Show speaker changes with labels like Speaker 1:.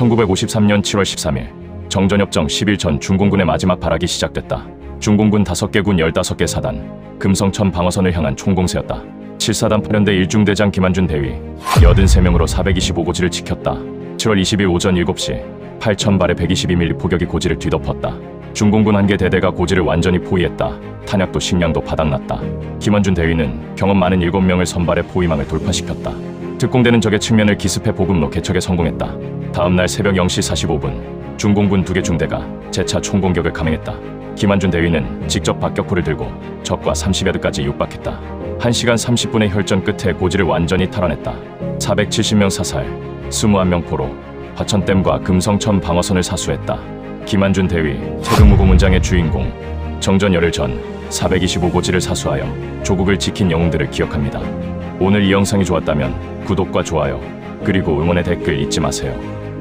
Speaker 1: 1953년 7월 13일 정전협정 10일 전 중공군의 마지막 발악이 시작됐다. 중공군 5개 군 15개 사단, 금성천 방어선을 향한 총공세였다. 7사단 8연대 1중대장 김한준 대위 83명으로 425고지를 지켰다. 7월 20일 오전 7시 8,000발의 122mm 포격이 고지를 뒤덮었다. 중공군 한 개 대대가 고지를 완전히 포위했다. 탄약도 식량도 바닥났다. 김한준 대위는 경험 많은 7명을 선발해 포위망을 돌파시켰다. 특공대는 적의 측면을 기습해 보급로 개척에 성공했다. 다음 날 새벽 0시 45분 중공군 두 개 중대가 재차 총공격을 감행했다. 김한준 대위는 직접 박격포를 들고 적과 30야드까지 육박했다. 1시간 30분의 혈전 끝에 고지를 완전히 탈환했다. 470명 사살, 21명 포로, 화천댐과 금성천 방어선을 사수했다. 김한준 대위, 태극무고 문장의 주인공, 정전 열흘 전 425고지를 사수하여 조국을 지킨 영웅들을 기억합니다. 오늘 이 영상이 좋았다면 구독과 좋아요, 그리고 응원의 댓글 잊지 마세요.